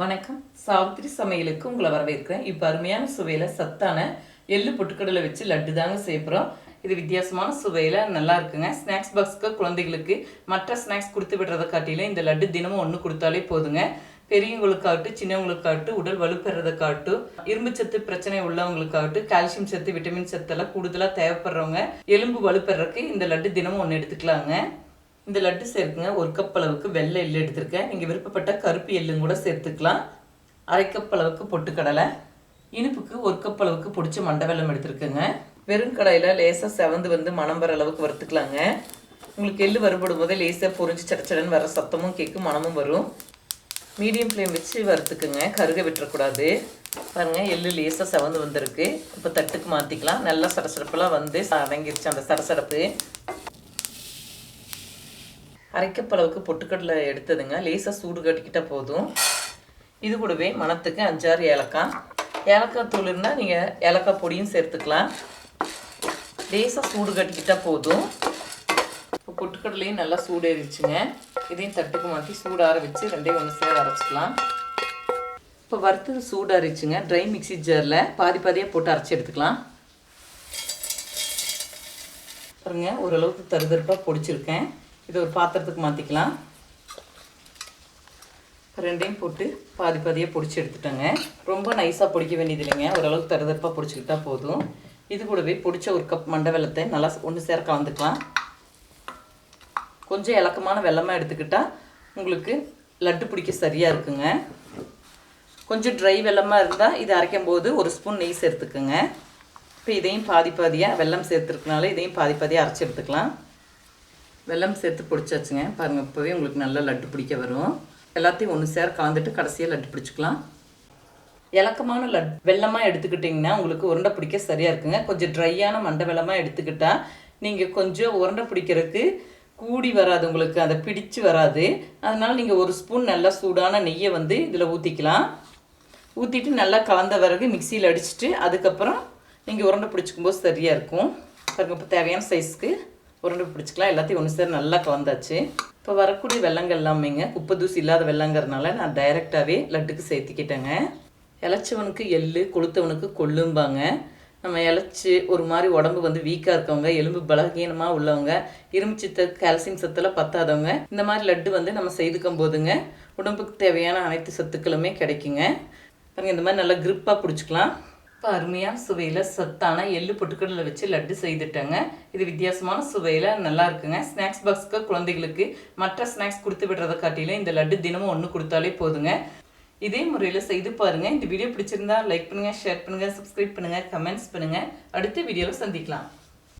வணக்கம். சாவித்திரி சமையலுக்கு உங்களை வரவேற்கிறேன். இப்போ அருமையான சுவையில் சத்தான எள்ளு பொட்டுக்கடலை வச்சு லட்டு தாங்க செய்யப்படுறோம் இது வித்தியாசமான சுவையில் நல்லா இருக்குங்க. ஸ்நாக்ஸ் பாக்ஸ்க்கு குழந்தைகளுக்கு மற்ற ஸ்நாக்ஸ் கொடுத்து விடுறதை காட்டிலும் இந்த லட்டு தினமும் ஒன்று கொடுத்தாலே போதுங்க. பெரியவங்களுக்காகட்டும் சின்னவங்களுக்காகட்டும் உடல் வலுப்பெறதுக்காகட்டும் இரும்பு சத்து பிரச்சனை உள்ளவங்களுக்காகட்டும் கால்சியம் சத்து விட்டமின் சத்தெல்லாம் கூடுதலாக தேவைப்படுறவங்க எலும்பு வலுப்பெறக்கு இந்த லட்டு தினமும் ஒன்று எடுத்துக்கலாங்க. இந்த லட்டு சேர்க்குங்க ஒரு கப் அளவுக்கு வெள்ளை எள்ளு எடுத்திருக்கேன். நீங்கள் விருப்பப்பட்ட கருப்பு எள்ளும் கூட சேர்த்துக்கலாம். அரை கப் அளவுக்கு பொட்டுக்கடலை. இனிப்புக்கு ஒரு கப் அளவுக்கு பிடிச்ச மண்டை வெல்லம் எடுத்திருக்கேங்க. வெறும் கடையில் லேசாக செவந்து வந்து மணம் வர அளவுக்கு வறுத்துக்கலாங்க. உங்களுக்கு எள்ளு வறுபடும் போதே லேசாக பொறிஞ்சு சடச்சடன்னு வர சத்தமும் கேட்கும் மணமும் வரும். மீடியம் ஃப்ளேம் வச்சு வறுத்துக்குங்க. கருக விட்டுறக்கூடாது. பாருங்கள் எள்ளு லேசாக செவந்து வந்திருக்கு. இப்போ தட்டுக்கு மாற்றிக்கலாம் நல்லா சடசடப்பெல்லாம் வந்து அடங்கிருச்சு அந்த சடசடப்பு. அரைக்கப்பளவுக்கு பொட்டுக்கடலை எடுத்ததுங்க. லேசாக சூடு கட்டிக்கிட்டால் போதும். இது கூடவே மணத்துக்கு அஞ்சாறு ஏலக்காய். ஏலக்காய் தூள் இருந்தால் நீங்கள் ஏலக்காய் பொடியும் சேர்த்துக்கலாம். லேசாக சூடு கட்டிக்கிட்டால் போதும். இப்போ பொட்டுக்கடலையும் நல்லா சூடேறிச்சுங்க இதையும் தட்டுக்கு மாற்றி சூடார வச்சு ரெண்டையும் ஒன்று சேர அரைச்சிக்கலாம். இப்போ வறுத்தது சூடாரிச்சுங்க ட்ரை மிக்ஸி ஜாரில் பாதி பாதியாக போட்டு அரைச்சி எடுத்துக்கலாம். பாருங்க ஓரளவுக்கு தருதருப்பாக பொடிச்சிருக்கேன். இதை ஒரு பாத்திரத்துக்கு மாற்றிக்கலாம் ரெண்டையும் போட்டு பாதி பாதியாக பிடிச்சி எடுத்துட்டேங்க. ரொம்ப நைஸாக பிடிக்க வேண்டியது இல்லைங்க. ஓரளவுக்கு தருதருப்பாக பிடிச்சிக்கிட்டால் போதும். இது கூடவே பிடிச்ச ஒரு கப் மண்டை வெள்ளத்தை நல்லா ஒன்று சேர கலந்துக்கலாம். கொஞ்சம் இலக்கமான வெள்ளமாக எடுத்துக்கிட்டால் உங்களுக்கு லட்டு பிடிக்க சரியாக இருக்குங்க. கொஞ்சம் ட்ரை வெள்ளமாக இருந்தால் இது அரைக்கும் போது ஒரு ஸ்பூன் நெய் சேர்த்துக்குங்க. இப்போ இதையும் பாதி பாதியாக வெல்லம் சேர்த்துருக்கனால இதையும் பாதி பாதியாக அரைச்சி எடுத்துக்கலாம். வெல்லம் சேர்த்து பிடிச்சாச்சுங்க. பாருங்கள் இப்போவே உங்களுக்கு நல்லா லட்டு பிடிக்க வரும். எல்லாத்தையும் ஒன்று சேர கலந்துட்டு கடைசியாக லட்டு பிடிச்சிக்கலாம். இலக்கமான லட் வெள்ளமாக எடுத்துக்கிட்டிங்கன்னா உங்களுக்கு உருண்டை பிடிக்க சரியாக இருக்குங்க. கொஞ்சம் ட்ரையான மண்டை வெள்ளமாக எடுத்துக்கிட்டால் நீங்கள் கொஞ்சம் உருண்டை பிடிக்கிறதுக்கு கூடி வராது உங்களுக்கு அதை பிடிச்சு வராது. அதனால் நீங்கள் ஒரு ஸ்பூன் நல்லா சூடான நெய்யை வந்து இதில் ஊற்றிக்கலாம் ஊற்றிட்டு நல்லா கலந்த பிறகு மிக்சியில் அடிச்சுட்டு அதுக்கப்புறம் நீங்கள் உருண்டை பிடிச்சிக்கும்போது சரியாக இருக்கும். பாருங்கள் இப்போ தேவையான சைஸ்க்கு உருண்டை பிடிச்சிக்கலாம். எல்லாத்தையும் ஒன்று சேர நல்லா கலந்தாச்சு. இப்போ வரக்கூடிய வெள்ளங்கள் எல்லாமேங்க. குப்பை தூசி இல்லாத வெள்ளங்கிறதுனால நான் டைரெக்டாகவே லட்டுக்கு சேர்த்துக்கிட்டேங்க. இலச்சவனுக்கு எள்ளு கொளுத்தவனுக்கு கொள்ளும்பாங்க. நம்ம இலச்சி ஒரு மாதிரி உடம்பு வந்து வீக்காக இருக்கவங்க எலும்பு பலகீனமாக உள்ளவங்க இரும்பு சித்த கால்சியம் சத்தெல்லாம் பத்தாதவங்க இந்த மாதிரி லட்டு வந்து நம்ம செய்துக்கும் போதுங்க. உடம்புக்கு தேவையான அனைத்து சத்துக்களுமே கிடைக்குங்க. பாருங்கள் இந்த மாதிரி நல்லா க்ரிப்பாக பிடிச்சிக்கலாம். இப்போ அருமையான சுவையில் சத்தான எள்ளு பொட்டுக்கடலை வச்சு லட்டு செய்துட்டேங்க. இது வித்தியாசமான சுவையில் நல்லா இருக்குங்க. ஸ்நாக்ஸ் பாக்ஸ்க்கு குழந்தைகளுக்கு மற்ற ஸ்நாக்ஸ் கொடுத்து விடுறதை காட்டிலும் இந்த லட்டு தினமும் ஒன்று கொடுத்தாலே போதுங்க. இதே முறையில் செய்து பாருங்கள் இந்த வீடியோ பிடிச்சிருந்தா லைக் பண்ணுங்கள் ஷேர் பண்ணுங்கள் சப்ஸ்கிரைப் பண்ணுங்கள் கமெண்ட்ஸ் பண்ணுங்கள் அடுத்த வீடியோவில் சந்திக்கலாம்.